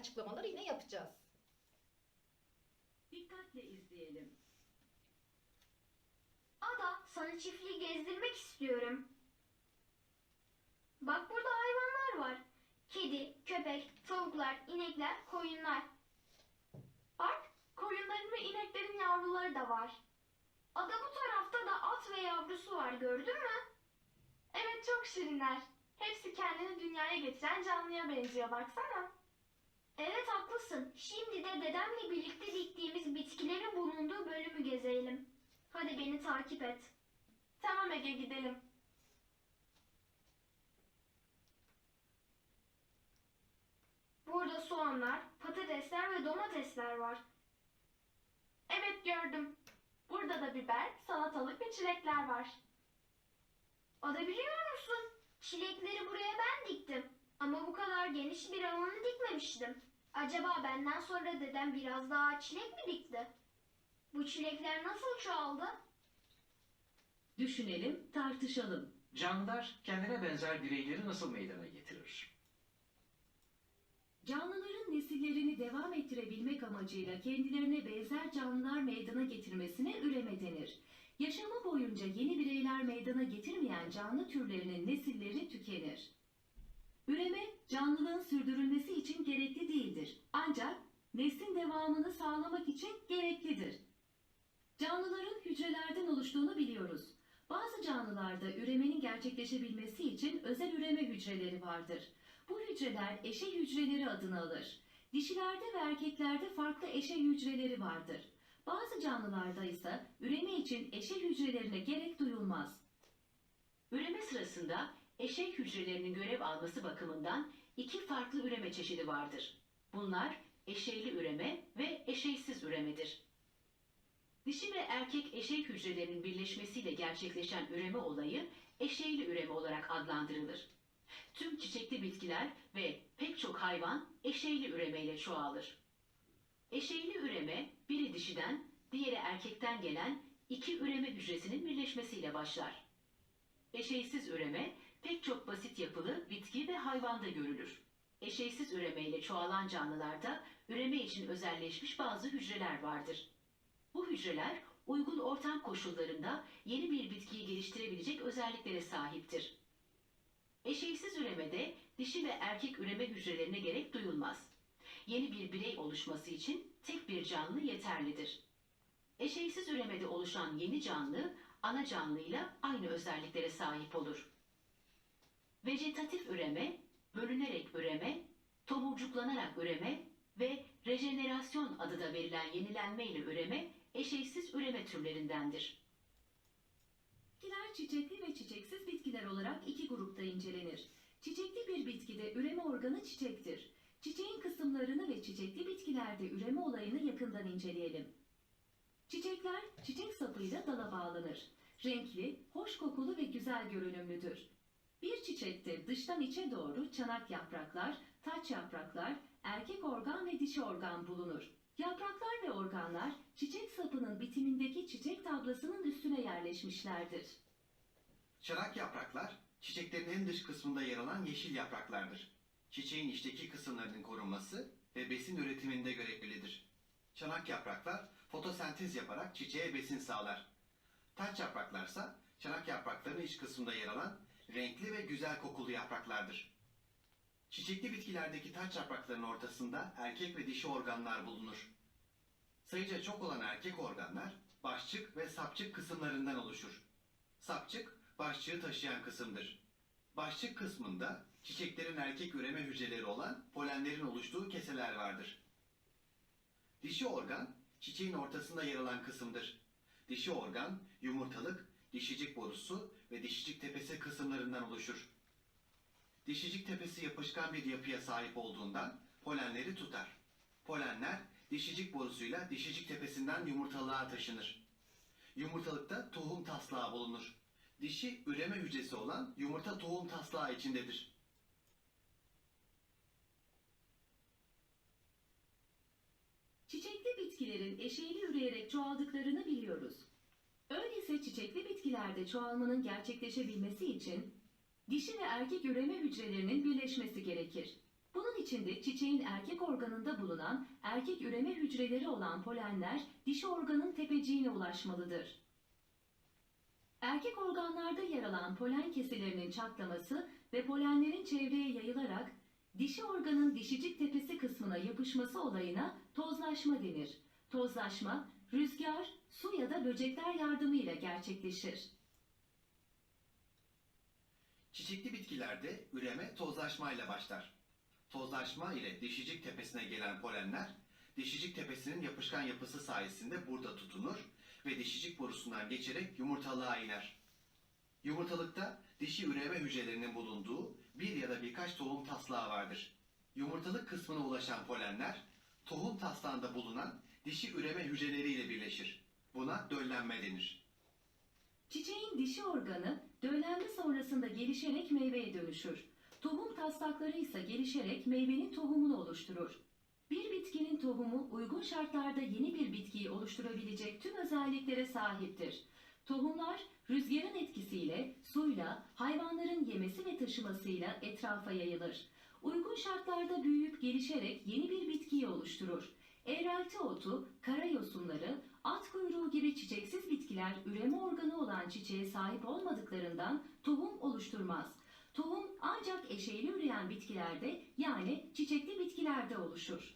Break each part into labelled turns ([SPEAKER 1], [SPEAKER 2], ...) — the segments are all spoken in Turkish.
[SPEAKER 1] açıklamaları yine yapacağız.
[SPEAKER 2] Dikkatle izleyelim.
[SPEAKER 3] Ada, sana çiftliği gezdirmek istiyorum. Bak burada hayvanlar var. Kedi, köpek, tavuklar, inekler, koyunlar. Bak, koyunların ve ineklerin yavruları da var. Ada bu tarafta da at ve yavrusu var, gördün mü? Evet, çok şirinler. Hepsi kendini dünyaya getiren canlıya benziyor, baksana. Evet, haklısın. Şimdi de dedemle birlikte diktiğimiz bitkilerin bulunduğu bölümü gezelim. Hadi beni takip et. Tamam Ege gidelim. Burada soğanlar, patatesler ve domatesler var. Evet gördüm. Burada da biber, salatalık ve çilekler var. O da biliyor musun? Çilekleri buraya ben diktim. Ama bu kadar geniş bir alanı dikmemiştim. Acaba benden sonra dedem biraz daha çilek mi dikti? Bu çilekler nasıl çoğaldı?
[SPEAKER 2] Düşünelim, tartışalım.
[SPEAKER 4] Canlılar kendine benzer bireyleri nasıl meydana getirir?
[SPEAKER 2] Canlıların nesillerini devam ettirebilmek amacıyla kendilerine benzer canlılar meydana getirmesine üreme denir. Yaşamı boyunca yeni bireyler meydana getirmeyen canlı türlerinin nesilleri tükenir. Üreme, canlılığın sürdürülmesi için gerekli değildir. Ancak neslin devamını sağlamak için gereklidir. Canlıların hücrelerden oluştuğunu biliyoruz. Bazı canlılarda üremenin gerçekleşebilmesi için özel üreme hücreleri vardır. Bu hücreler eşe hücreleri adını alır. Dişilerde ve erkeklerde farklı eşe hücreleri vardır. Bazı canlılarda ise üreme için eşe hücrelerine gerek duyulmaz. Üreme sırasında eşey hücrelerinin görev alması bakımından iki farklı üreme çeşidi vardır. Bunlar eşeyli üreme ve eşeysiz üremedir. Dişi ve erkek eşey hücrelerinin birleşmesiyle gerçekleşen üreme olayı eşeyli üreme olarak adlandırılır. Tüm çiçekli bitkiler ve pek çok hayvan eşeyli üremeyle çoğalır. Eşeyli üreme biri dişiden, diğeri erkekten gelen iki üreme hücresinin birleşmesiyle başlar. Eşeysiz üreme pek çok basit yapılı bitki ve hayvanda görülür. Eşeysiz üremeyle çoğalan canlılarda üreme için özelleşmiş bazı hücreler vardır. Bu hücreler uygun ortam koşullarında yeni bir bitkiyi geliştirebilecek özelliklere sahiptir. Eşeysiz üremede dişi ve erkek üreme hücrelerine gerek duyulmaz. Yeni bir birey oluşması için tek bir canlı yeterlidir. Eşeysiz üremede oluşan yeni canlı ana canlıyla aynı özelliklere sahip olur. Vejetatif üreme, bölünerek üreme, tomurcuklanarak üreme ve rejenerasyon adı da verilen yenilenme ile üreme eşeysiz üreme türlerindendir. Bitkiler çiçekli ve çiçeksiz bitkiler olarak iki grupta incelenir. Çiçekli bir bitkide üreme organı çiçektir. Çiçeğin kısımlarını ve çiçekli bitkilerde üreme olayını yakından inceleyelim. Çiçekler çiçek sapıyla dala bağlanır. Renkli, hoş kokulu ve güzel görünümlüdür. Bir çiçekte dıştan içe doğru çanak yapraklar, taç yapraklar, erkek organ ve dişi organ bulunur. Yapraklar ve organlar çiçek sapının bitimindeki çiçek tablasının üstüne yerleşmişlerdir.
[SPEAKER 5] Çanak yapraklar, çiçeklerin en dış kısmında yer alan yeşil yapraklardır. Çiçeğin içteki kısımlarının korunması ve besin üretiminde görevlidir. Çanak yapraklar fotosentez yaparak çiçeğe besin sağlar. Taç yapraklarsa çanak yapraklarının iç kısmında yer alan renkli ve güzel kokulu yapraklardır. Çiçekli bitkilerdeki taç yapraklarının ortasında erkek ve dişi organlar bulunur. Sayıca çok olan erkek organlar başçık ve sapçık kısımlarından oluşur. Sapçık, başçığı taşıyan kısımdır. Başçık kısmında çiçeklerin erkek üreme hücreleri olan polenlerin oluştuğu keseler vardır. Dişi organ, çiçeğin ortasında yer alan kısımdır. Dişi organ, yumurtalık, dişicik borusu ve Dişicik Tepesi kısımlarından oluşur. Dişicik Tepesi yapışkan bir yapıya sahip olduğundan polenleri tutar. Polenler dişicik borusuyla dişicik tepesinden yumurtalığa taşınır. Yumurtalıkta tohum taslağı bulunur. Dişi üreme hücresi olan yumurta tohum taslağı içindedir.
[SPEAKER 2] Çiçekli bitkilerin eşeğli üreyerek çoğaldıklarını biliyoruz. Öyleyse çiçekli bitkilerde çoğalmanın gerçekleşebilmesi için dişi ve erkek üreme hücrelerinin birleşmesi gerekir. Bunun için de çiçeğin erkek organında bulunan erkek üreme hücreleri olan polenler dişi organın tepeciğine ulaşmalıdır. Erkek organlarda yer alan polen kesilerinin çatlaması ve polenlerin çevreye yayılarak dişi organın dişicik tepesi kısmına yapışması olayına tozlaşma denir. Tozlaşma, rüzgar, su ya da böcekler yardımıyla gerçekleşir.
[SPEAKER 5] Çiçekli bitkilerde üreme tozlaşmayla başlar. Tozlaşma ile dişicik tepesine gelen polenler, dişicik tepesinin yapışkan yapısı sayesinde burada tutunur ve dişicik borusundan geçerek yumurtalığa iner. Yumurtalıkta dişi üreme hücrelerinin bulunduğu bir ya da birkaç tohum taslağı vardır. Yumurtalık kısmına ulaşan polenler, tohum taslağında bulunan dişi üreme hücreleriyle birleşir. Buna döllenme denir.
[SPEAKER 2] Çiçeğin dişi organı döllenme sonrasında gelişerek meyveye dönüşür. Tohum taslakları ise gelişerek meyvenin tohumunu oluşturur. Bir bitkinin tohumu uygun şartlarda yeni bir bitkiyi oluşturabilecek tüm özelliklere sahiptir. Tohumlar rüzgarın etkisiyle, suyla, hayvanların yemesi ve taşımasıyla etrafa yayılır. Uygun şartlarda büyüyüp gelişerek yeni bir bitkiyi oluşturur. Eğrelti otu, kara yosunları, at kuyruğu gibi çiçeksiz bitkiler üreme organı olan çiçeğe sahip olmadıklarından tohum oluşturmaz. Tohum ancak eşeyli üreyen bitkilerde yani çiçekli bitkilerde oluşur.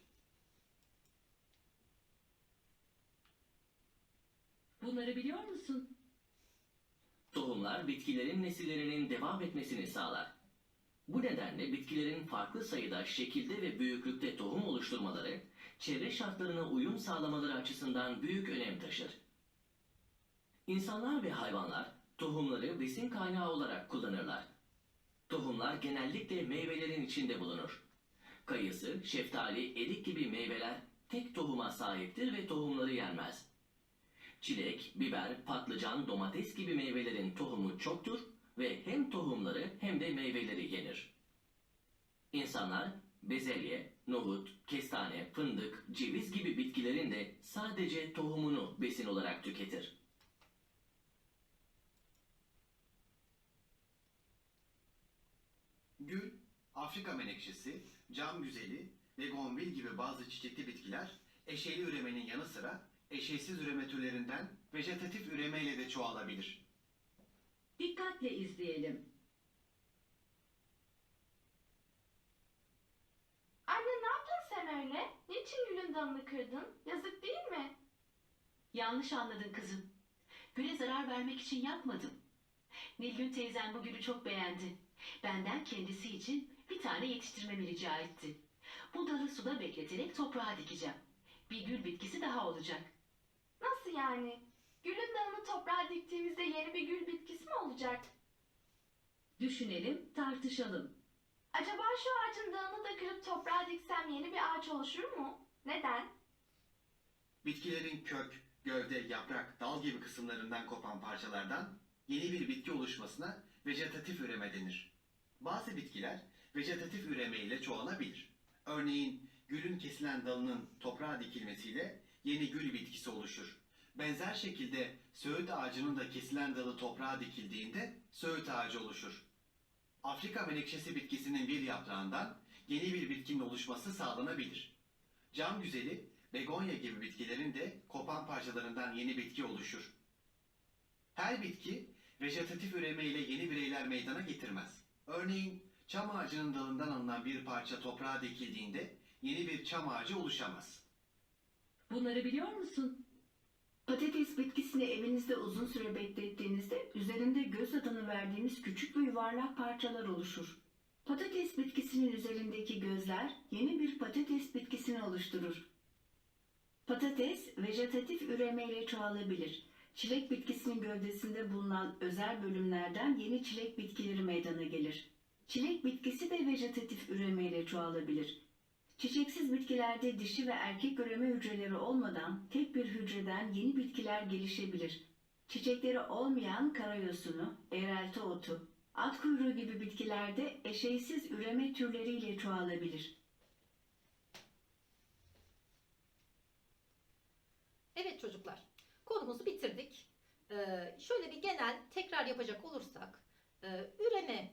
[SPEAKER 2] Bunları biliyor musun?
[SPEAKER 6] Tohumlar bitkilerin nesillerinin devam etmesini sağlar. Bu nedenle bitkilerin farklı sayıda, şekilde ve büyüklükte tohum oluşturmaları, çevre şartlarına uyum sağlamaları açısından büyük önem taşır. İnsanlar ve hayvanlar tohumları besin kaynağı olarak kullanırlar. Tohumlar genellikle meyvelerin içinde bulunur. Kayısı, şeftali, erik gibi meyveler tek tohuma sahiptir ve tohumları yenmez. Çilek, biber, patlıcan, domates gibi meyvelerin tohumu çoktur ve hem tohumları hem de meyveleri yenir. İnsanlar bezelye, nohut, kestane, fındık, ceviz gibi bitkilerin de sadece tohumunu besin olarak tüketir.
[SPEAKER 5] Gül, Afrika menekşesi, cam güzeli, begonvil gibi bazı çiçekli bitkiler eşeyli üremenin yanı sıra eşeysiz üreme türlerinden vejetatif üremeyle de çoğalabilir.
[SPEAKER 2] Dikkatle izleyelim.
[SPEAKER 3] Niçin gülün dalını kırdın? Yazık değil mi?
[SPEAKER 2] Yanlış anladın kızım. Güle zarar vermek için yapmadım. Nilgün teyzem bu gülü çok beğendi. Benden kendisi için bir tane yetiştirmemi rica etti. Bu dalı suda bekleterek toprağa dikeceğim. Bir gül bitkisi daha olacak.
[SPEAKER 3] Nasıl yani? Gülün dalını toprağa diktiğimizde yeni bir gül bitkisi mi olacak?
[SPEAKER 2] Düşünelim, tartışalım.
[SPEAKER 3] Acaba şu ağacın dalını da kırıp toprağa diksem yeni bir ağaç oluşur mu? Neden?
[SPEAKER 5] Bitkilerin kök, gövde, yaprak, dal gibi kısımlarından kopan parçalardan yeni bir bitki oluşmasına vejetatif üreme denir. Bazı bitkiler vejetatif üreme ile çoğalabilir. Örneğin gülün kesilen dalının toprağa dikilmesiyle yeni gül bitkisi oluşur. Benzer şekilde söğüt ağacının da kesilen dalı toprağa dikildiğinde söğüt ağacı oluşur. Afrika menekşesi bitkisinin bir yaprağından yeni bir bitkinin oluşması sağlanabilir. Cam güzeli, begonya gibi bitkilerin de kopan parçalarından yeni bitki oluşur. Her bitki vejetatif üreme ile yeni bireyler meydana getirmez. Örneğin çam ağacının dalından alınan bir parça toprağa dikildiğinde yeni bir çam ağacı oluşamaz.
[SPEAKER 2] Bunları biliyor musun?
[SPEAKER 7] Patates bitkisini evinizde uzun süre beklettiğinizde üzerinde göz adını verdiğimiz küçük ve yuvarlak parçalar oluşur. Patates bitkisinin üzerindeki gözler yeni bir patates bitkisini oluşturur. Patates vejetatif üremeyle çoğalabilir. Çilek bitkisinin gövdesinde bulunan özel bölümlerden yeni çilek bitkileri meydana gelir. Çilek bitkisi de vejetatif üremeyle çoğalabilir. Çiçeksiz bitkilerde dişi ve erkek üreme hücreleri olmadan tek bir hücreden yeni bitkiler gelişebilir. Çiçekleri olmayan karayosunu, eğrelti otu, at kuyruğu gibi bitkilerde eşeysiz üreme türleriyle çoğalabilir. Evet çocuklar, konumuzu bitirdik.
[SPEAKER 1] Ee, şöyle bir genel tekrar yapacak olursak, e, üreme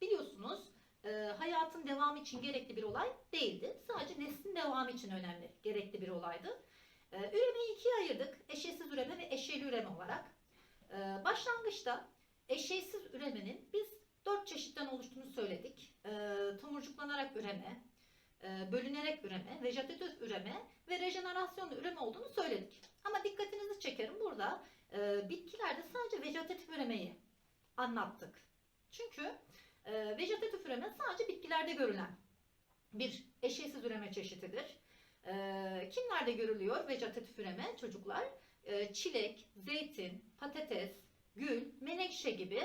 [SPEAKER 1] biliyorsunuz e, hayatın devamı için gerekli bir olay değildi. Sadece neslin devamı için önemli, gerekli bir olaydı. E, üremeyi ikiye ayırdık. Eşeğsiz üreme ve eşeğli üreme olarak. E, başlangıçta eşeğsiz üremenin biz dört çeşitten oluştuğunu söyledik. E, tomurcuklanarak üreme, e, bölünerek üreme, vejetatif üreme ve rejenerasyonlu üreme olduğunu söyledik. Ama dikkatinizi çekerim burada e, bitkilerde sadece vejetatif üremeyi anlattık. Çünkü e, vejetatif üreme sadece bitkilerde görülen bir eşeğsiz üreme çeşididir. E, kimlerde görülüyor vejetatif üreme çocuklar? E, çilek, zeytin, patates, gül, menekşe gibi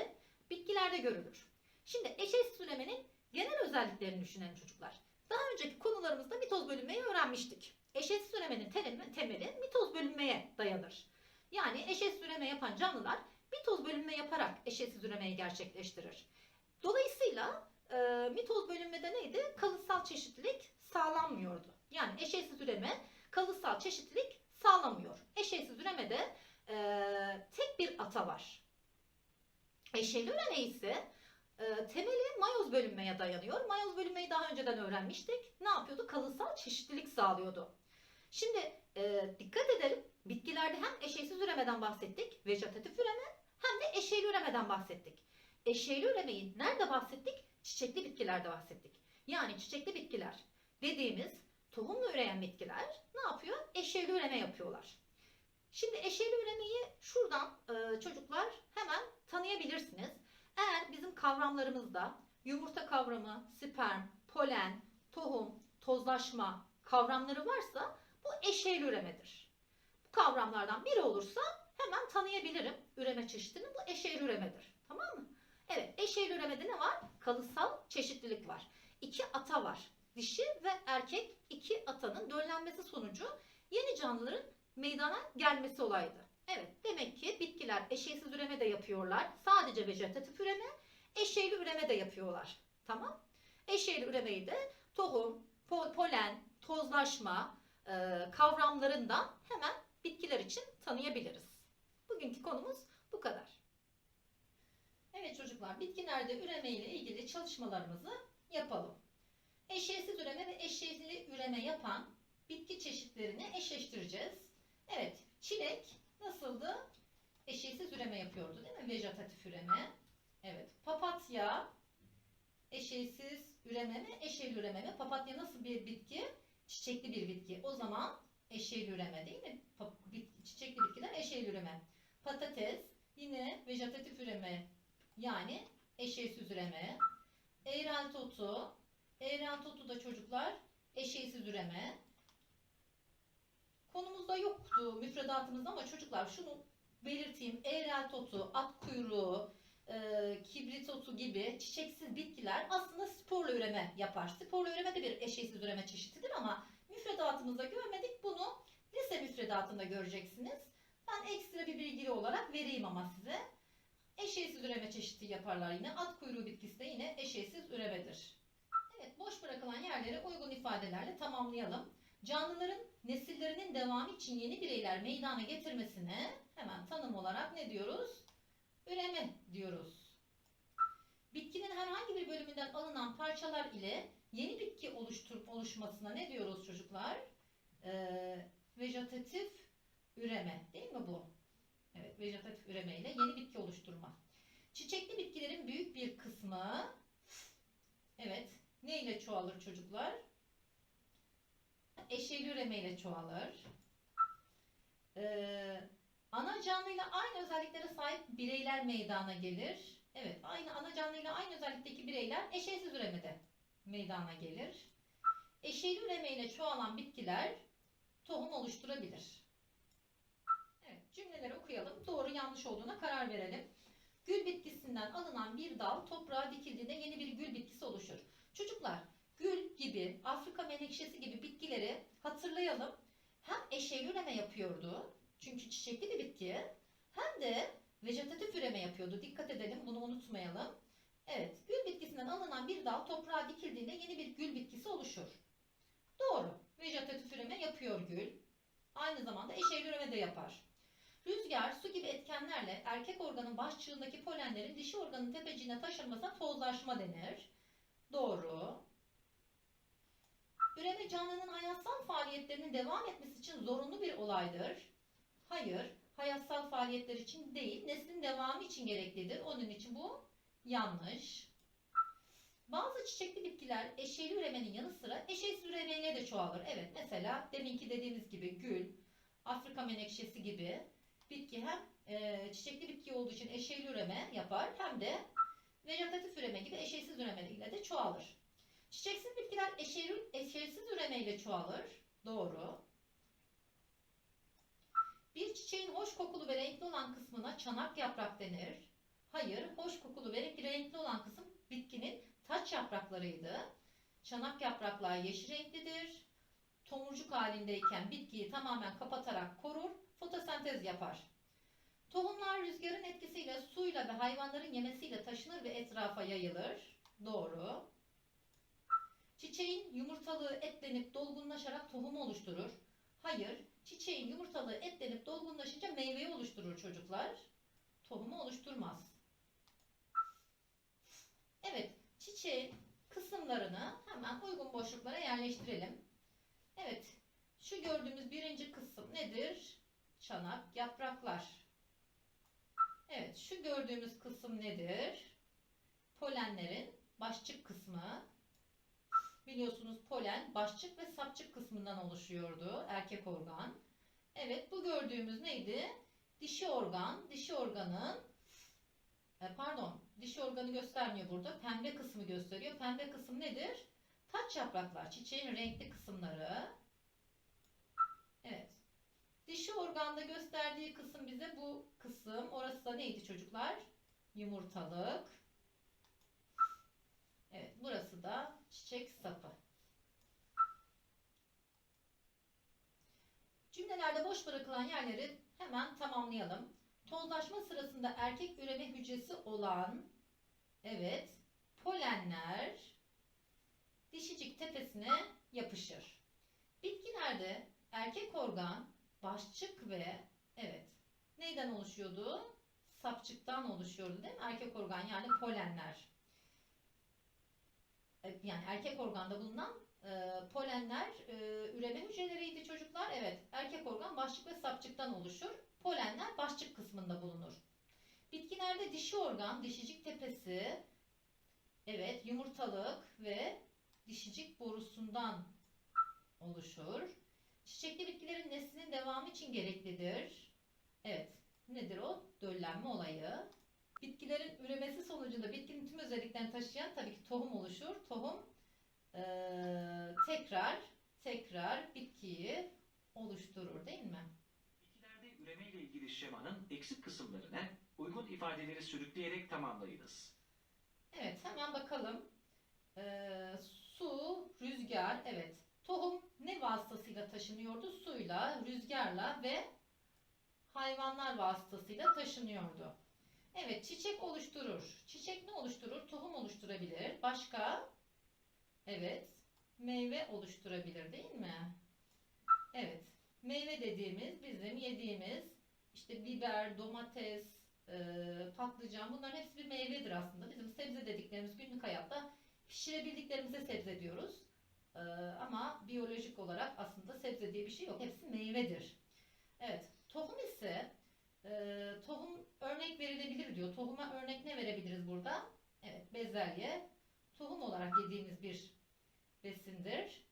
[SPEAKER 1] bitkilerde görülür. Şimdi eşeğsiz üremenin genel özelliklerini düşünelim çocuklar. Daha önceki konularımızda mitoz bölünmeyi öğrenmiştik. Eşeğsiz üremenin temeli mitoz bölünmeye dayanır. Yani eşeğsiz üreme yapan canlılar mitoz bölünme yaparak eşeğsiz üremeyi gerçekleştirir. Dolayısıyla e, mitoz bölünmede neydi? Kalıtsal çeşitlilik sağlanmıyordu. Yani eşeğsiz üreme kalıtsal çeşitlilik sağlamıyor. Eşeğsiz üremede e, tek bir ata var. Eşeğli üreme ise e, temeli mayoz bölünmeye dayanıyor. Mayoz bölünmeyi daha önceden öğrenmiştik. Ne yapıyordu? Kalıtsal çeşitlilik sağlıyordu. Şimdi e, dikkat edelim. Bitkilerde hem eşeğsiz üremeden bahsettik, vejetatif üreme hem de eşeğli üremeden bahsettik. Eşeğli üremeyi nerede bahsettik? Çiçekli bitkilerde bahsettik. Yani çiçekli bitkiler dediğimiz tohumla üreyen bitkiler ne yapıyor? Eşeğli üreme yapıyorlar. Şimdi eşeğli üremeyi şuradan e, çocuklar hemen tanıyabilirsiniz. Eğer bizim kavramlarımızda yumurta kavramı, sperm, polen, tohum, tozlaşma kavramları varsa bu eşeğli üremedir. Bu kavramlardan biri olursa hemen tanıyabilirim üreme çeşidini. Bu eşeğli üremedir. Tamam mı? Evet, eşeğli üremede ne var? Kalıtsal çeşitlilik var. İki ata var. Dişi ve erkek iki atanın döllenmesi sonucu yeni canlıların meydana gelmesi olaydı. Evet, demek ki bitkiler eşeğsiz üreme de yapıyorlar. Sadece vejetatif üreme, eşeğli üreme de yapıyorlar. Tamam? Eşeğli üremeyi de tohum, po- polen, tozlaşma e, kavramlarından hemen bitkiler için tanıyabiliriz. Bugünkü konumuz bu kadar. Evet çocuklar, bitkilerde üreme ile ilgili çalışmalarımızı yapalım. Eşeğsiz üreme ve eşeğli üreme yapan bitki çeşitlerini eşleştireceğiz. Evet, çilek nasıldı? Eşeğsiz üreme yapıyordu değil mi? Vejetatif üreme. Evet, papatya eşeğsiz üreme mi, eşeğli üreme mi? Papatya nasıl bir bitki? Çiçekli bir bitki. O zaman eşeğli üreme değil mi? Çiçekli bitkiler eşeğli üreme. Patates yine vejetatif üreme yani eşeğsiz üreme. Eğrelti otu. Eğrelti otu da çocuklar eşeğsiz üreme. Konumuzda yoktu müfredatımızda ama çocuklar şunu belirteyim. Eğrelti otu, at kuyruğu, e, kibrit otu gibi çiçeksiz bitkiler aslında sporla üreme yapar. Sporla üreme de bir eşeğsiz üreme çeşididir ama müfredatımızda görmedik. Bunu lise müfredatında göreceksiniz. Ben ekstra bir bilgili olarak vereyim ama size. Eşeğsiz üreme çeşidi yaparlar yine. At kuyruğu bitkisi de yine eşeğsiz üremedir. Evet, boş bırakılan yerleri uygun ifadelerle tamamlayalım. Canlıların nesillerinin devamı için yeni bireyler meydana getirmesine hemen tanım olarak ne diyoruz? Üreme diyoruz. Bitkinin herhangi bir bölümünden alınan parçalar ile yeni bitki oluşturup oluşmasına ne diyoruz çocuklar? Ee, vejetatif üreme değil mi bu? Evet, vejetatif üreme ile yeni bitki oluşturma. Çiçekli bitkilerin büyük bir kısmı evet, ne ile çoğalır çocuklar? Eşeğli üreme ile çoğalır. Ee, ana canlıyla aynı özelliklere sahip bireyler meydana gelir. Evet, aynı ana canlıyla aynı özellikteki bireyler eşeğsiz üremede meydana gelir. Eşeğli üreme ile çoğalan bitkiler tohum oluşturabilir. Cümleleri okuyalım. Doğru yanlış olduğuna karar verelim. Gül bitkisinden alınan bir dal toprağa dikildiğinde yeni bir gül bitkisi oluşur. Çocuklar, gül gibi, Afrika menekşesi gibi bitkileri hatırlayalım. Hem eşeğli üreme yapıyordu. Çünkü çiçekli bir bitki. Hem de vejetatif üreme yapıyordu. Dikkat edelim, bunu unutmayalım. Evet, gül bitkisinden alınan bir dal toprağa dikildiğinde yeni bir gül bitkisi oluşur. Doğru. Vejetatif üreme yapıyor gül. Aynı zamanda eşeğli üreme de yapar. Rüzgar, su gibi etkenlerle erkek organın başçığındaki polenlerin dişi organın tepeciğine taşınmasına tozlaşma denir. Doğru. Üreme canlının hayatsal faaliyetlerinin devam etmesi için zorunlu bir olaydır. Hayır, hayatsal faaliyetler için değil, neslin devamı için gereklidir. Onun için bu yanlış. Bazı çiçekli bitkiler eşeyli üremenin yanı sıra eşeğsiz üremeyle de çoğalır. Evet, mesela deminki dediğimiz gibi gül, Afrika menekşesi gibi bitki hem e, çiçekli bitki olduğu için eşeyli üreme yapar hem de vejetatif üreme gibi eşeysiz üreme ile de çoğalır. Çiçeksiz bitkiler eşeyli, eşeysiz üreme ile çoğalır. Doğru. Bir çiçeğin hoş kokulu ve renkli olan kısmına çanak yaprak denir. Hayır, hoş kokulu ve renkli, olan kısım bitkinin taç yapraklarıydı. Çanak yapraklar yeşil renklidir. Tomurcuk halindeyken bitkiyi tamamen kapatarak korur, fotosentez yapar. Tohumlar rüzgarın etkisiyle suyla ve hayvanların yemesiyle taşınır ve etrafa yayılır. Doğru. Çiçeğin yumurtalığı etlenip dolgunlaşarak tohumu oluşturur. Hayır, çiçeğin yumurtalığı etlenip dolgunlaşınca meyveyi oluşturur çocuklar. Tohumu oluşturmaz. Evet, çiçeğin kısımlarını hemen uygun boşluklara yerleştirelim. Evet, şu gördüğümüz birinci kısım nedir? Çanak, yapraklar. Evet, şu gördüğümüz kısım nedir? Polenlerin başçık kısmı. Biliyorsunuz polen başçık ve sapçık kısmından oluşuyordu erkek organ. Evet, bu gördüğümüz neydi? Dişi organ. Dişi organın e, pardon, dişi organı göstermiyor burada. Pembe kısmı gösteriyor. Pembe kısım nedir? Taç yapraklar, çiçeğin renkli kısımları. Dişi organda gösterdiği kısım bize bu kısım. Orası da neydi çocuklar? Yumurtalık. Evet, burası da çiçek sapı. Cümlelerde boş bırakılan yerleri hemen tamamlayalım. Tozlaşma sırasında erkek üreme hücresi olan evet polenler dişicik tepesine yapışır. Bitkilerde erkek organ başçık ve evet neyden oluşuyordu? Sapçıktan oluşuyordu değil mi? Erkek organ yani polenler. E, Yani erkek organda bulunan e, polenler e, üreme hücreleriydi çocuklar. Evet, erkek organ başçık ve sapçıktan oluşur. Polenler başçık kısmında bulunur. Bitkilerde dişi organ, dişicik tepesi, evet yumurtalık ve dişicik borusundan oluşur. Çiçekli bitkilerin neslinin devamı için gereklidir. Evet, nedir o? Döllenme olayı. Bitkilerin üremesi sonucunda bitkinin tüm özelliklerini taşıyan tabii ki tohum oluşur. Tohum eee, tekrar tekrar bitkiyi oluşturur değil mi?
[SPEAKER 4] Bitkilerde üreme ile ilgili şemanın eksik kısımlarını uygun ifadeleri sürükleyerek tamamlayınız.
[SPEAKER 1] Evet hemen bakalım. Ee, su, rüzgar, evet. Tohum ne vasıtasıyla taşınıyordu? Suyla, rüzgarla ve hayvanlar vasıtasıyla taşınıyordu. Evet, çiçek oluşturur. Çiçek ne oluşturur? Tohum oluşturabilir. Başka? Evet, meyve oluşturabilir değil mi? Evet, meyve dediğimiz bizim yediğimiz işte biber, domates, e, patlıcan bunların hepsi bir meyvedir aslında. Bizim sebze dediklerimiz günlük hayatta pişirebildiklerimize sebze diyoruz. E, ama biyolojik olarak aslında sebze diye bir şey yok. Hepsi meyvedir. Evet. Tohum ise e, tohum örnek verilebilir diyor. Tohuma örnek ne verebiliriz burada? Evet. Bezelye. Tohum olarak yediğimiz bir besindir.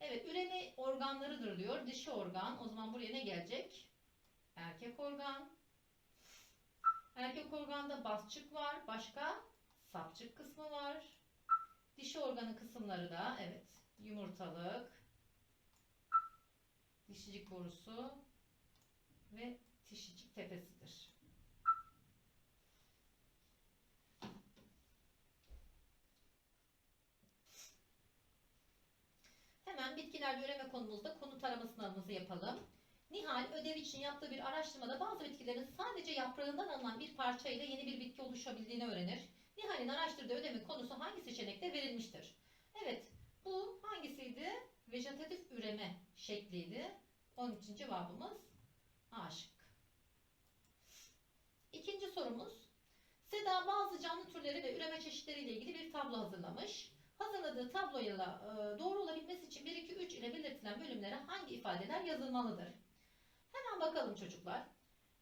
[SPEAKER 1] Evet. Üreme organlarıdır diyor. Dişi organ. O zaman buraya ne gelecek? Erkek organ. Erkek organda basçık var. Başka? Sapçık kısmı var. Dişi organı kısımları da evet yumurtalık, dişicik borusu ve dişicik tepesidir. Hemen bitkiler üreme konumuzda konu tarama sınavımızı yapalım. Nihal ödev için yaptığı bir araştırmada bazı bitkilerin sadece yaprağından alınan bir parça ile yeni bir bitki oluşabildiğini öğrenir. Nihal'in araştırdığı ödevin konusu hangi seçenekte verilmiştir? Evet, bu hangisiydi? Vejetatif üreme şekliydi. Onun için cevabımız A. Birinci sorumuz. Seda bazı canlı türleri ve üreme çeşitleriyle ilgili bir tablo hazırlamış. Hazırladığı tabloyla e, doğru olabilmesi için 1, 2, 3 ile belirtilen bölümlere hangi ifadeler yazılmalıdır? Hemen bakalım çocuklar.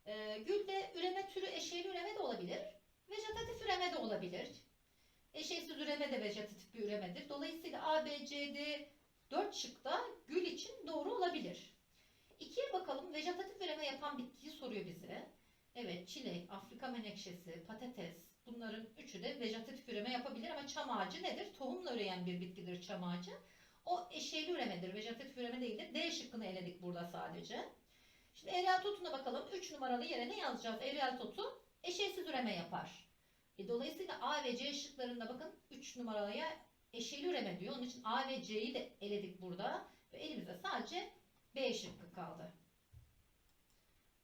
[SPEAKER 1] E, gülde üreme türü eşeğli üreme de olabilir. Vejetatif üreme de olabilir. Eşeğsiz üreme de vejetatif bir üremedir. Dolayısıyla A, B, C, D 4 şıkta gül için doğru olabilir. İkiye bakalım. Vejetatif üreme yapan bitkiyi soruyor bize. Evet, çilek, Afrika menekşesi, patates bunların üçü de vejetatif üreme yapabilir ama çam ağacı nedir? Tohumla üreyen bir bitkidir çam ağacı. O eşeğli üremedir, vejetatif üreme değildir. D şıkkını eledik burada sadece. Şimdi eryal totuna bakalım. 3 numaralı yere ne yazacağız? Eryal totu eşeğsiz üreme yapar. E, dolayısıyla A ve C şıklarında bakın 3 numaralıya eşeğli üreme diyor. Onun için A ve C'yi de eledik burada. Ve elimizde sadece B şıkkı kaldı.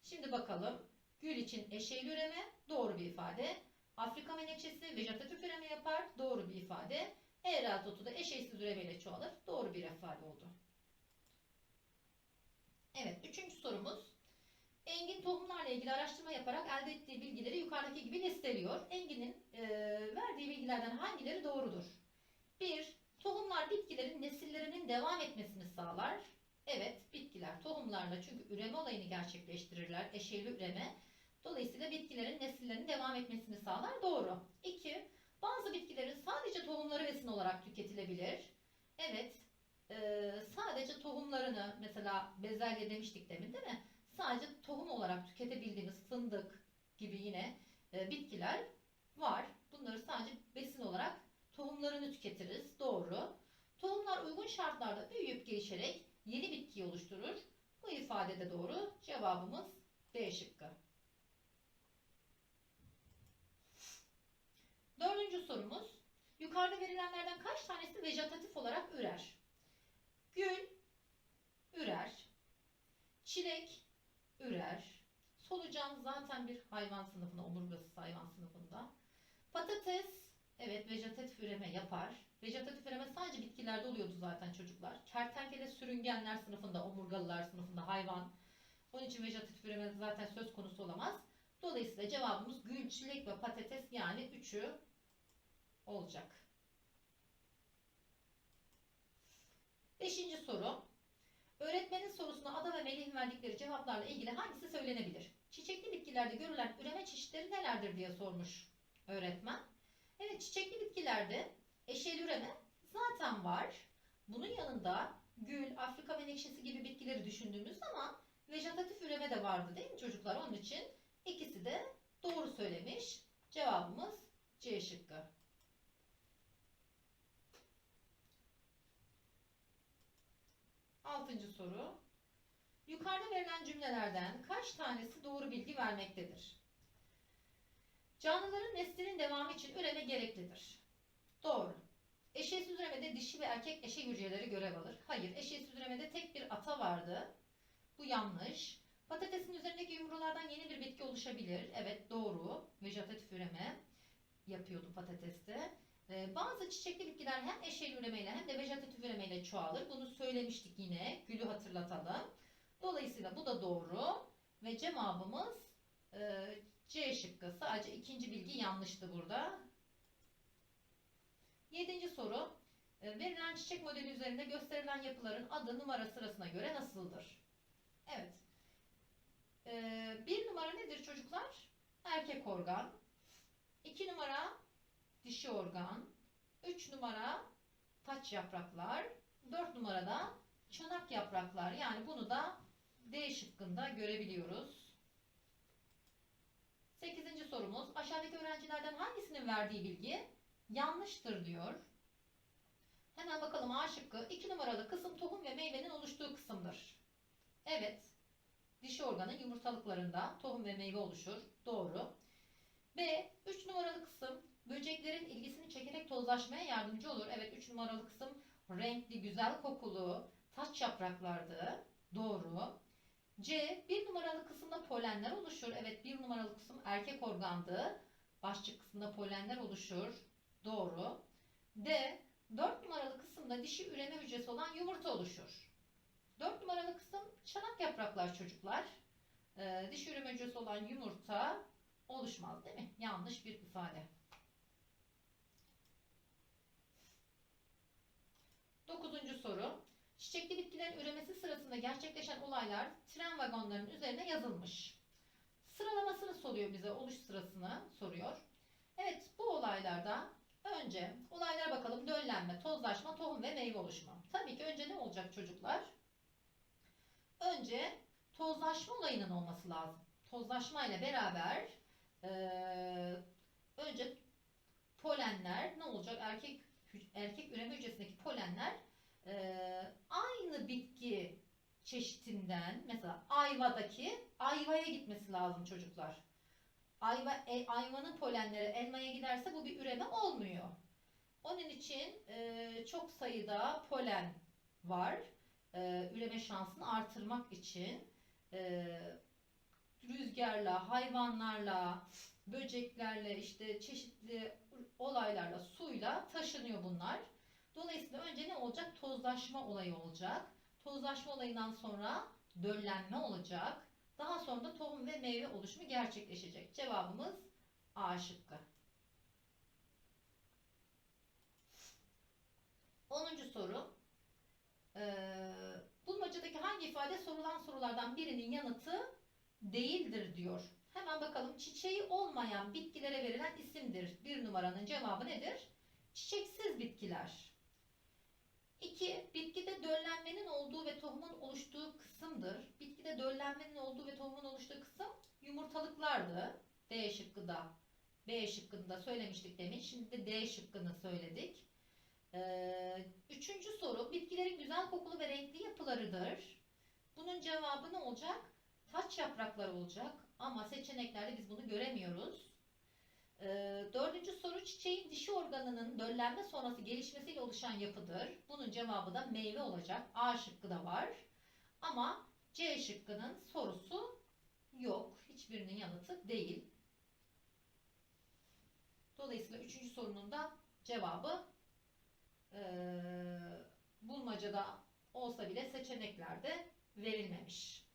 [SPEAKER 1] Şimdi bakalım. Gül için eşeğli üreme doğru bir ifade. Afrika menekşesi vejetatif üreme yapar. Doğru bir ifade. Eğrel totu da eşeğsiz üremeyle çoğalır. Doğru bir ifade oldu. Evet. Üçüncü sorumuz. Engin tohumlarla ilgili araştırma yaparak elde ettiği bilgileri yukarıdaki gibi listeliyor. Engin'in e, verdiği bilgilerden hangileri doğrudur? 1. Tohumlar bitkilerin nesillerinin devam etmesini sağlar. Evet, bitkiler tohumlarla çünkü üreme olayını gerçekleştirirler. Eşeğli üreme. Dolayısıyla bitkilerin nesillerinin devam etmesini sağlar. Doğru. 2. Bazı bitkilerin sadece tohumları besin olarak tüketilebilir. Evet, e, sadece tohumlarını mesela bezelye demiştik demin değil mi? Sadece tohum olarak tüketebildiğimiz fındık gibi yine e, bitkiler var. Bunları sadece besin olarak tohumlarını tüketiriz. Doğru. Tohumlar uygun şartlarda büyüyüp gelişerek yeni bitkiyi oluşturur. Bu ifade de doğru. Cevabımız D şıkkı. Dördüncü sorumuz. Yukarıda verilenlerden kaç tanesi vejetatif olarak ürer? Gül ürer. Çilek ürer. Solucan zaten bir hayvan sınıfında, omurgasız hayvan sınıfında. Patates, vejetatif üreme yapar. Vejetatif üreme sadece bitkilerde oluyordu zaten çocuklar. Kertenkele sürüngenler sınıfında, omurgalılar sınıfında hayvan. Onun için vejetatif üreme zaten söz konusu olamaz. Dolayısıyla cevabımız gül, çilek ve patates yani üçü olacak. Beşinci soru. Öğretmenin sorusuna Ada ve Melih'in verdikleri cevaplarla ilgili hangisi söylenebilir? Çiçekli bitkilerde görülen üreme çeşitleri nelerdir diye sormuş öğretmen. Evet çiçekli bitkilerde eşeli üreme zaten var. Bunun yanında gül, Afrika menekşesi gibi bitkileri düşündüğümüz zaman vejetatif üreme de vardı değil mi çocuklar? Onun için ikisi de doğru söylemiş. Cevabımız C şıkkı. Altıncı soru. Yukarıda verilen cümlelerden kaç tanesi doğru bilgi vermektedir? Canlıların neslinin devamı için üreme gereklidir. Doğru. Eşeğsiz üremede dişi ve erkek eşek hücreleri görev alır. Hayır, eşeğsiz üremede tek bir ata vardı. Bu yanlış. Patatesin üzerindeki yumrulardan yeni bir bitki oluşabilir. Evet, doğru. Vejetatif üreme yapıyordu patateste. Ee, bazı çiçekli bitkiler hem eşeğli üremeyle hem de vejetatif üremeyle çoğalır. Bunu söylemiştik yine. Gülü hatırlatalım. Dolayısıyla bu da doğru. Ve cevabımız e, C şıkkı. Sadece ikinci bilgi yanlıştı burada. Yedinci soru. E, verilen çiçek modeli üzerinde gösterilen yapıların adı numara sırasına göre nasıldır? Evet. E, bir numara nedir çocuklar? Erkek organ. İki numara dişi organ. 3 numara taç yapraklar. 4 numarada çanak yapraklar. Yani bunu da D şıkkında görebiliyoruz. 8. sorumuz. Aşağıdaki öğrencilerden hangisinin verdiği bilgi yanlıştır diyor. Hemen bakalım A şıkkı. 2 numaralı kısım tohum ve meyvenin oluştuğu kısımdır. Evet. Dişi organın yumurtalıklarında tohum ve meyve oluşur. Doğru. B. 3 numaralı kısım böceklerin ilgisini çekerek tozlaşmaya yardımcı olur. Evet 3 numaralı kısım renkli, güzel kokulu taç yapraklardı. Doğru. C. 1 numaralı kısımda polenler oluşur. Evet 1 numaralı kısım erkek organdı. Başçık kısmında polenler oluşur. Doğru. D. 4 numaralı kısımda dişi üreme hücresi olan yumurta oluşur. 4 numaralı kısım çanak yapraklar çocuklar. Ee, dişi üreme hücresi olan yumurta oluşmaz değil mi? Yanlış bir ifade. Dokuzuncu soru. Çiçekli bitkilerin üremesi sırasında gerçekleşen olaylar tren vagonlarının üzerine yazılmış. Sıralamasını soruyor bize, oluş sırasını soruyor. Evet, bu olaylarda önce olaylara bakalım. Döllenme, tozlaşma, tohum ve meyve oluşumu. Tabii ki önce ne olacak çocuklar? Önce tozlaşma olayının olması lazım. Tozlaşma ile beraber eee, önce polenler ne olacak? Erkek erkek üreme hücresindeki polenler eee, aynı bitki çeşitinden mesela ayvadaki ayvaya gitmesi lazım çocuklar. Ayva, e, ayvanın polenleri elmaya giderse bu bir üreme olmuyor. Onun için eee, çok sayıda polen var. Eee, üreme şansını artırmak için eee, rüzgarla, hayvanlarla, böceklerle, işte çeşitli olaylarla, suyla taşınıyor bunlar. Dolayısıyla önce ne olacak? Tozlaşma olayı olacak. Tozlaşma olayından sonra döllenme olacak. Daha sonra da tohum ve meyve oluşumu gerçekleşecek. Cevabımız A şıkkı. 10. soru. Ee, bulmacadaki hangi ifade sorulan sorulardan birinin yanıtı değildir diyor. Hemen bakalım. Çiçeği olmayan bitkilere verilen isimdir. Bir numaranın cevabı nedir? Çiçeksiz bitkiler. 2. Bitkide döllenmenin olduğu ve tohumun oluştuğu kısımdır. Bitkide döllenmenin olduğu ve tohumun oluştuğu kısım yumurtalıklardı. D şıkkında. B şıkkında söylemiştik demin. Şimdi de D şıkkını söyledik. Ee, üçüncü soru. Bitkilerin güzel kokulu ve renkli yapılarıdır. Bunun cevabı ne olacak? Taç yaprakları olacak. Ama seçeneklerde biz bunu göremiyoruz. Ee, dördüncü çiçeğin dişi organının döllenme sonrası gelişmesiyle oluşan yapıdır. Bunun cevabı da meyve olacak. A şıkkı da var. Ama C şıkkının sorusu yok. Hiçbirinin yanıtı değil. Dolayısıyla üçüncü sorunun da cevabı eee bulmacada olsa bile seçeneklerde verilmemiş.